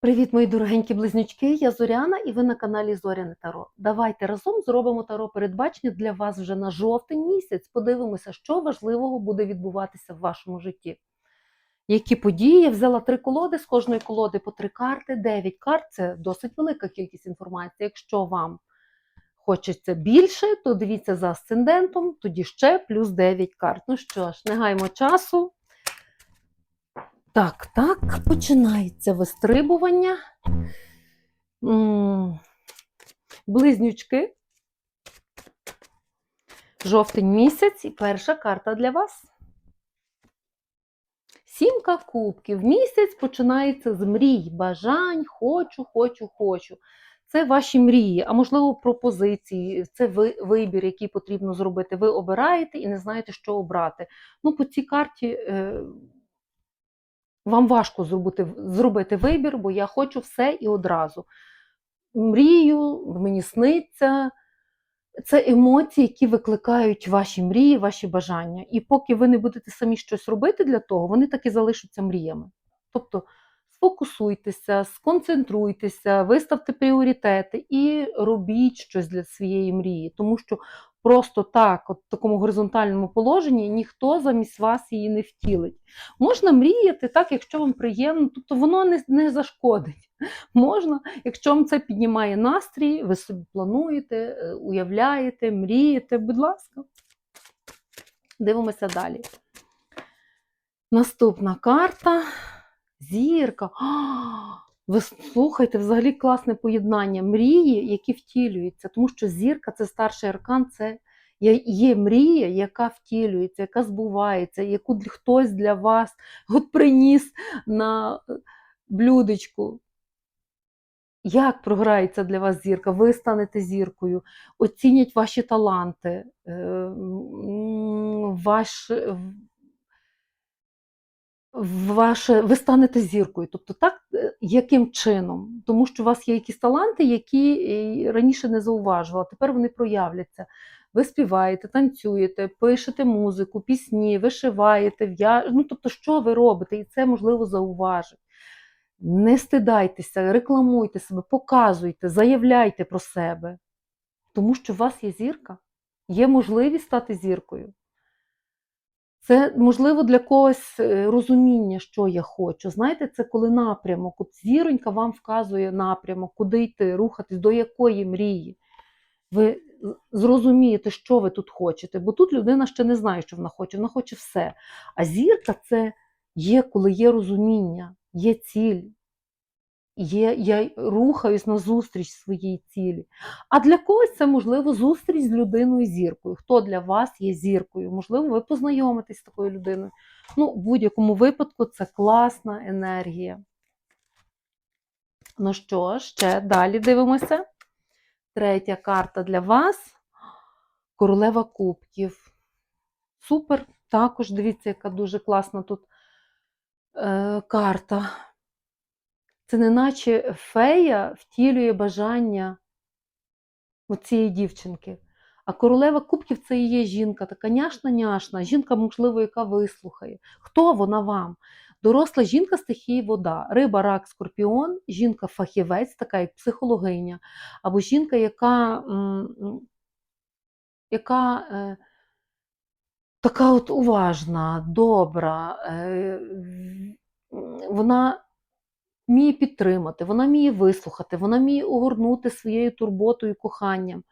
Привіт, мої дорогенькі близнючки! Я Зоряна і ви на каналі Зоряне Таро. Давайте разом зробимо таро передбачення для вас вже на жовтень місяць. Подивимося, що важливого буде відбуватися в вашому житті. Які події? Я взяла три колоди, з кожної колоди по три карти, дев'ять карт це досить велика кількість інформації. Якщо вам хочеться більше, то дивіться за асцендентом, тоді ще плюс 9 карт. Ну що ж, не гаймо часу. Так, так, починається вистрибування. Близнючки. Жовтень місяць і перша карта для вас. Сімка кубків. Місяць починається з мрій, бажань, хочу, хочу, хочу. Це ваші мрії, а можливо, пропозиції, це ви, вибір, який потрібно зробити. Ви обираєте і не знаєте, що обрати. Ну, по цій карті е, вам важко зробити, зробити вибір, бо я хочу все і одразу. Мрію, мені сниться. Це емоції, які викликають ваші мрії, ваші бажання. І поки ви не будете самі щось робити для того, вони так і залишаться мріями. Тобто сфокусуйтеся, сконцентруйтеся, виставте пріоритети і робіть щось для своєї мрії. Тому що просто так, от в такому горизонтальному положенні, ніхто замість вас її не втілить. Можна мріяти так, якщо вам приємно, тобто воно не, не зашкодить. Можна, якщо вам це піднімає настрій, ви собі плануєте, е, уявляєте, мрієте, будь ласка. Дивимося далі. Наступна карта. Зірка. А, Ви слухайте, взагалі класне поєднання. Мрії, які втілюються, тому що зірка це старший аркан, це є- мрія, яка втілюється, яка збувається, яку хтось для вас от приніс на е, блюдечку. Як програється для вас зірка? Ви станете зіркою, оцінять ваші таланти, е, ваш, ваше, ви станете зіркою. Тобто, так, е, яким чином? Тому що у вас є якісь таланти, які е, раніше не зауважувала, тепер вони проявляться. Ви співаєте, танцюєте, пишете музику, пісні, вишиваєте, в'я... ну, тобто, що ви робите, і це можливо зауважить. Не стидайтеся, рекламуйте себе, показуйте, заявляйте про себе. Тому що у вас є зірка, є можливість стати зіркою. Це можливо для когось е, розуміння, що я хочу. Знаєте, це коли напрямок. От зіронька вам вказує напрямок, куди йти, рухатись, до якої мрії. Ви зрозумієте, що ви тут хочете, бо тут людина ще не знає, що вона хоче, вона хоче все. А зірка це є, коли є розуміння, є ціль. Є, я рухаюсь на зустріч своїй цілі. А для когось це, можливо, зустріч з людиною зіркою. Хто для вас є зіркою? Можливо, ви познайомитесь з такою людиною. Ну, в будь-якому випадку це класна енергія. Ну що ще далі дивимося. Третя карта для вас королева кубків. Супер. Також дивіться, яка дуже класна тут е, карта. Це неначе фея втілює бажання цієї дівчинки. А королева кубків це є жінка, така няшна-няшна, жінка, можливо, яка вислухає. Хто вона вам? Доросла жінка стихії вода, риба, рак, скорпіон, жінка-фахівець, така як психологиня, або жінка, яка, яка е, така от уважна, добра, е, вона вміє підтримати, вона вміє вислухати, вона вміє огорнути своєю турботою коханням.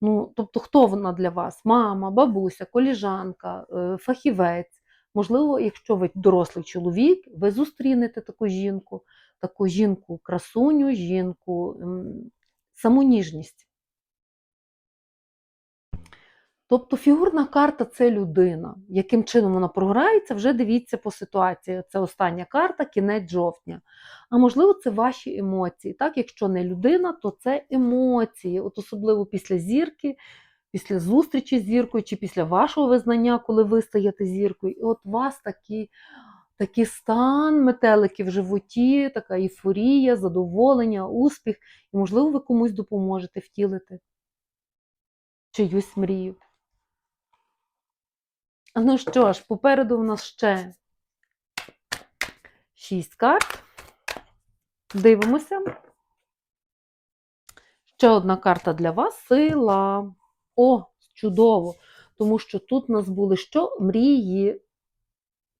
Ну, тобто, хто вона для вас? Мама, бабуся, коліжанка, е, фахівець. Можливо, якщо ви дорослий чоловік, ви зустрінете таку жінку, таку жінку, красуню, жінку, самоніжність. Тобто фігурна карта це людина. Яким чином вона програється, вже дивіться по ситуації. Це остання карта, кінець жовтня. А можливо, це ваші емоції. Так, Якщо не людина, то це емоції. От Особливо після зірки, після зустрічі з зіркою, чи після вашого визнання, коли ви стаєте зіркою. І от у вас такі, такий стан метелики в животі, така ейфорія, задоволення, успіх. І, можливо, ви комусь допоможете втілити чиюсь мрію. Ну що ж, попереду в нас ще шість карт. Дивимося. Ще одна карта для вас сила. О, чудово! Тому що тут у нас були що? Мрії.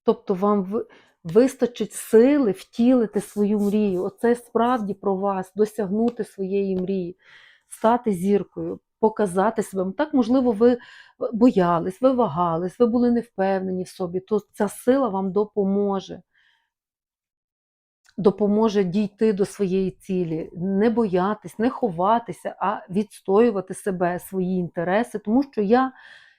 Тобто вам вистачить сили втілити свою мрію. Оце справді про вас, досягнути своєї мрії, стати зіркою, показати себе. Так, можливо, ви боялись, ви вагались, ви були невпевнені в собі, то ця сила вам допоможе. Допоможе дійти до своєї цілі, не боятись, не ховатися, а відстоювати себе, свої інтереси, тому що я,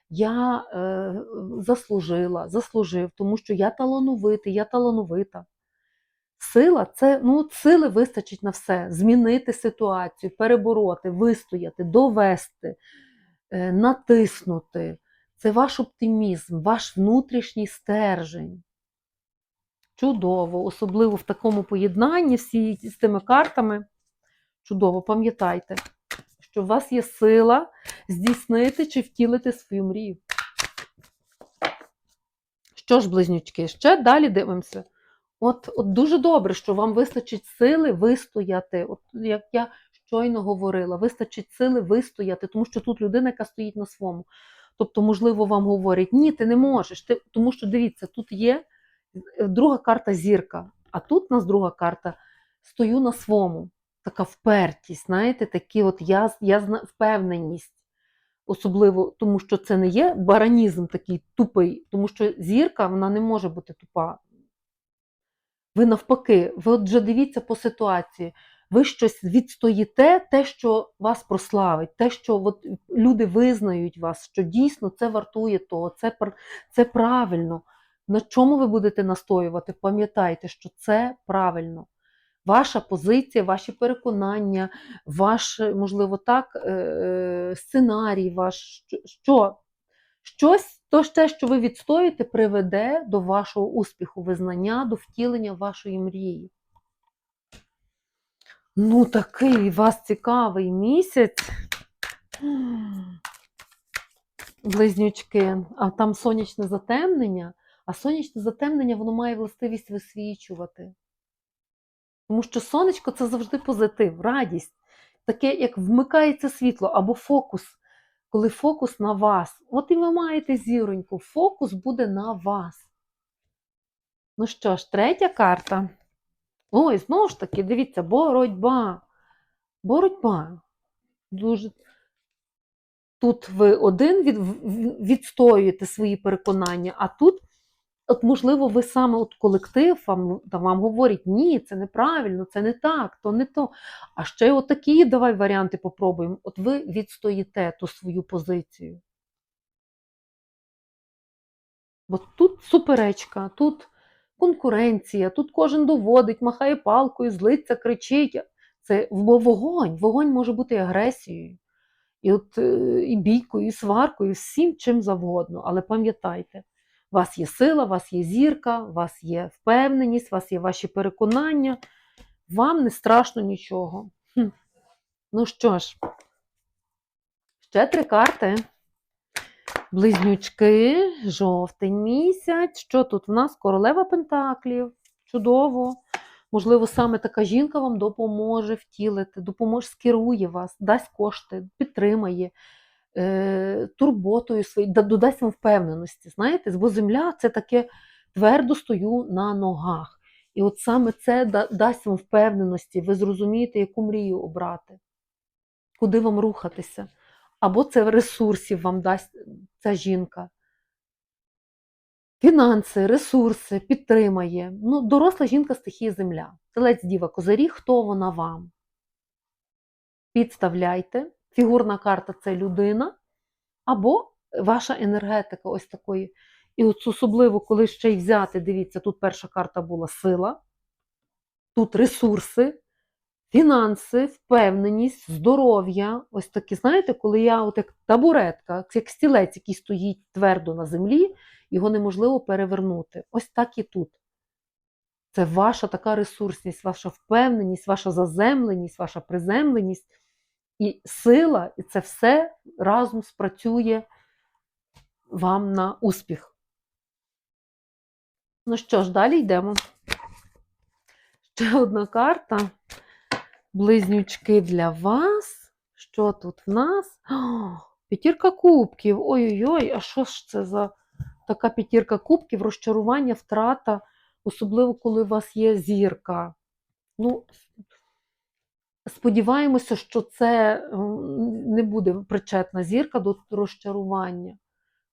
я е, заслужила, заслужив, тому що я талановитий, я талановита. Сила це ну, сили вистачить на все: змінити ситуацію, перебороти, вистояти, довести, е, натиснути. Це ваш оптимізм, ваш внутрішній стержень. Чудово, особливо в такому поєднанні всі з тими картами. Чудово, пам'ятайте, що у вас є сила здійснити чи втілити свою мрію. Що ж, близнючки, ще далі дивимося. От, от дуже добре, що вам вистачить сили вистояти. От як я щойно говорила, вистачить сили вистояти, тому що тут людина, яка стоїть на своєму. Тобто, можливо, вам говорять, ні, ти не можеш. Ти... Тому що дивіться, тут є е, друга карта зірка, а тут у нас друга карта стою на своєму. Така впертість, знаєте, такі от я, я впевненість. Особливо, тому що це не є баранізм такий тупий, тому що зірка вона не може бути тупа. Ви навпаки, ви от вже дивіться по ситуації. Ви щось відстоїте, те, що вас прославить, те, що от люди визнають вас, що дійсно це вартує того, це, це правильно. На чому ви будете настоювати? Пам'ятайте, що це правильно. Ваша позиція, ваші переконання, ваш, можливо, так, е, е, сценарій, ваш що, щось, то ж те, що ви відстоїте, приведе до вашого успіху, визнання, до втілення вашої мрії. Ну, такий вас цікавий місяць. Близнючки, а там сонячне затемнення, а сонячне затемнення воно має властивість висвічувати. Тому що сонечко це завжди позитив, радість. Таке, як вмикається світло або фокус. Коли фокус на вас. От і ви маєте зіроньку, фокус буде на вас. Ну що ж, третя карта. Ой, знову ж таки, дивіться, боротьба. Боротьба. Дуже. Тут ви один від, відстоюєте свої переконання, а тут, от, можливо, ви саме от колектив вам, та вам говорить, ні, це неправильно, це не так, то не то. А ще й отакі давай варіанти попробуємо. От ви відстоїте ту свою позицію. Бо тут суперечка, тут конкуренція, тут кожен доводить, махає палкою, злиться, кричить. Це вогонь. Вогонь може бути агресією, і, от, е, і бійкою, і сваркою, всім чим завгодно. Але пам'ятайте, у вас є сила, у вас є зірка, у вас є впевненість, у вас є ваші переконання. Вам не страшно нічого. Хм. Ну що ж, ще три карти. Близнючки, жовтень місяць. Що тут в нас? Королева Пентаклів. Чудово. Можливо, саме така жінка вам допоможе втілити, допоможе, скерує вас, дасть кошти, підтримає турботою своєю, додасть вам впевненості. Знаєте, бо земля це таке твердо стою на ногах. І от саме це да- дасть вам впевненості, ви зрозумієте, яку мрію обрати, куди вам рухатися. Або це ресурсів вам дасть ця жінка. Фінанси, ресурси, підтримає. Ну, доросла жінка стихії земля. Телець діва козирі, хто вона вам? Підставляйте. Фігурна карта це людина, або ваша енергетика ось такої. І от особливо, коли ще й взяти, дивіться, тут перша карта була сила, тут ресурси, фінанси, впевненість, здоров'я. Ось такі, знаєте, коли я, от як табуретка, як стілець, який стоїть твердо на землі, його неможливо перевернути. Ось так і тут. Це ваша така ресурсність, ваша впевненість, ваша заземленість, ваша приземленість і сила, і це все разом спрацює вам на успіх. Ну що ж, далі йдемо. Ще одна карта. Близнючки для вас. Що тут в нас? О, п'ятірка кубків. Ой-ой-ой, а що ж це за така п'ятірка кубків, розчарування, втрата, особливо коли у вас є зірка. Ну, сподіваємося, що це не буде причетна зірка до розчарування.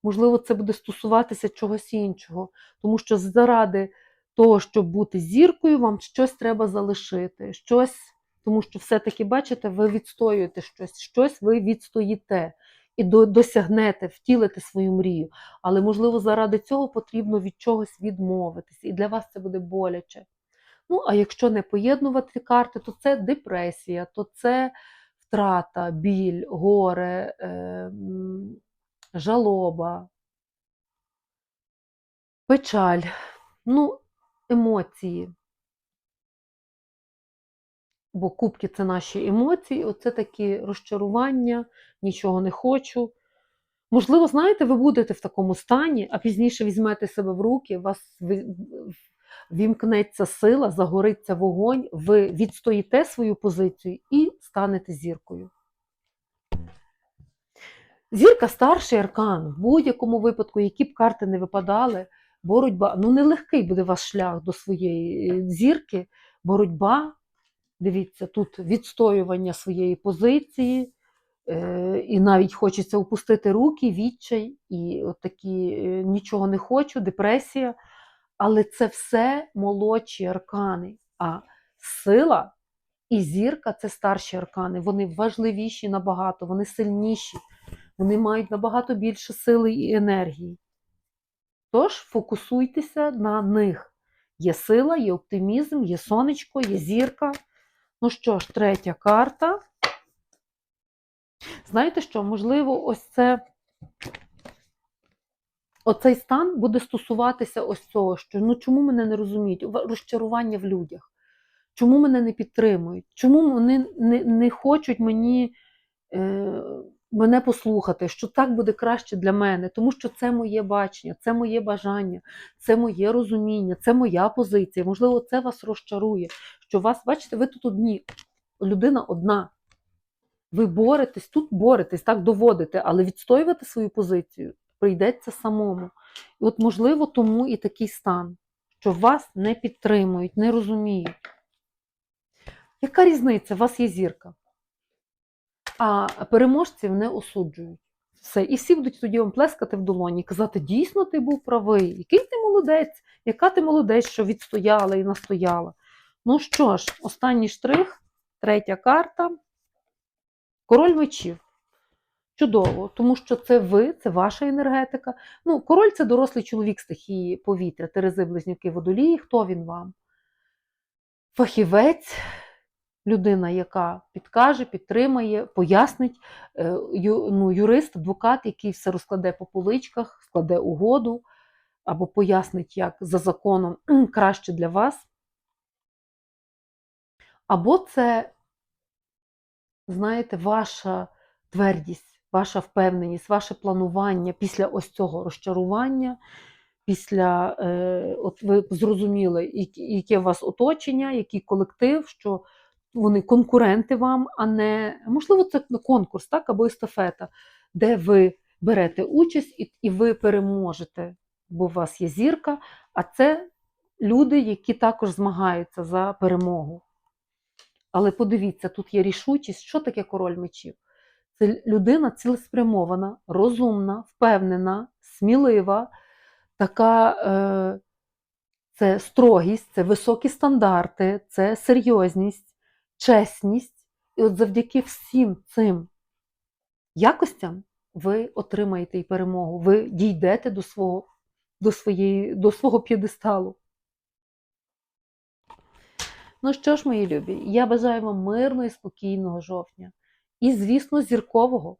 Можливо, це буде стосуватися чогось іншого, тому що заради того, щоб бути зіркою, вам щось треба залишити, щось, тому що все-таки, бачите, ви відстоюєте щось, щось ви відстоїте і до- досягнете, втілите свою мрію. Але, можливо, заради цього потрібно від чогось відмовитись, і для вас це буде боляче. Ну, а якщо не поєднувати карти, то це депресія, то це втрата, біль, горе, е, жалоба, печаль, ну, емоції. Бо кубки це наші емоції, оце такі розчарування, нічого не хочу. Можливо, знаєте, ви будете в такому стані, а пізніше візьмете себе в руки, вас вімкнеться сила, загориться вогонь, ви відстоїте свою позицію і станете зіркою. Зірка старший аркан. В будь-якому випадку, які б карти не випадали, боротьба, ну нелегкий буде ваш шлях до своєї е, зірки, боротьба. Дивіться, тут відстоювання своєї позиції, е, і навіть хочеться опустити руки, відчай, і от такі е, нічого не хочу, депресія. Але це все молодші аркани. А сила і зірка це старші аркани. Вони важливіші набагато, вони сильніші, вони мають набагато більше сили і енергії. Тож фокусуйтеся на них. Є сила, є оптимізм, є сонечко, є зірка. Ну що ж, третя карта. Знаєте що? Можливо, ось це. Оцей стан буде стосуватися ось цього, що ну чому мене не розуміють? Розчарування в людях. Чому мене не підтримують? Чому вони не, не хочуть мені е, мене послухати, що так буде краще для мене? Тому що це моє бачення, це моє бажання, це моє розуміння, це моя позиція. Можливо, це вас розчарує. Що вас, бачите, ви тут одні, людина одна. Ви боретесь, тут боретесь, так доводите, але відстоювати свою позицію прийдеться самому. І от, можливо, тому і такий стан, що вас не підтримують, не розуміють. Яка різниця? У вас є зірка, а переможців не осуджують. Все. І всі будуть тоді вам плескати в долоні казати, дійсно ти був правий, який ти молодець, яка ти молодець, що відстояла і настояла. Ну що ж, останній штрих, третя карта. Король мечів. Чудово, тому що це ви, це ваша енергетика. Ну, король це дорослий чоловік стихії повітря, Терези, близнюки, водолії. Хто він вам? Фахівець, людина, яка підкаже, підтримає, пояснить, е, ну, юрист, адвокат, який все розкладе по поличках, складе угоду, або пояснить, як за законом краще для вас. Або це, знаєте, ваша твердість, ваша впевненість, ваше планування після ось цього розчарування, після, е, от ви зрозуміли, яке у вас оточення, який колектив, що вони конкуренти вам, а не можливо, це конкурс, так, або естафета, де ви берете участь і, і ви переможете, бо у вас є зірка, а це люди, які також змагаються за перемогу. Але подивіться, тут є рішучість. Що таке король мечів? Це людина цілеспрямована, розумна, впевнена, смілива, така е, це строгість, це високі стандарти, це серйозність, чесність. І от завдяки всім цим якостям ви отримаєте і перемогу, ви дійдете до свого, до своєї, до свого п'єдесталу. Ну що ж, мої любі, я бажаю вам мирного і спокійного жовтня. І, звісно, зіркового.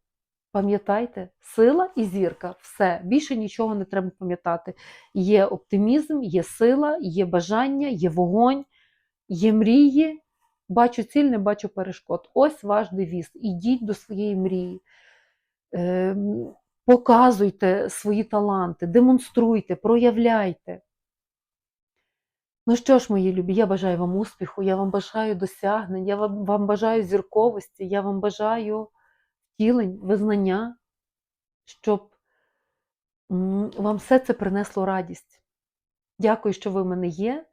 Пам'ятайте, сила і зірка все. Більше нічого не треба пам'ятати. Є оптимізм, є сила, є бажання, є вогонь, є мрії. Бачу ціль, не бачу перешкод. Ось ваш девіз. Ідіть до своєї мрії. Ем, Показуйте свої таланти, демонструйте, проявляйте. Ну що ж, мої любі, я бажаю вам успіху, я вам бажаю досягнень, я вам, вам бажаю зірковості, я вам бажаю втілень, визнання, щоб вам все це принесло радість. Дякую, що ви в мене є.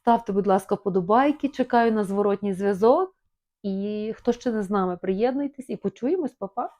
Ставте, будь ласка, вподобайки, чекаю на зворотній зв'язок. І хто ще не з нами, приєднуйтесь і почуємось, па-па!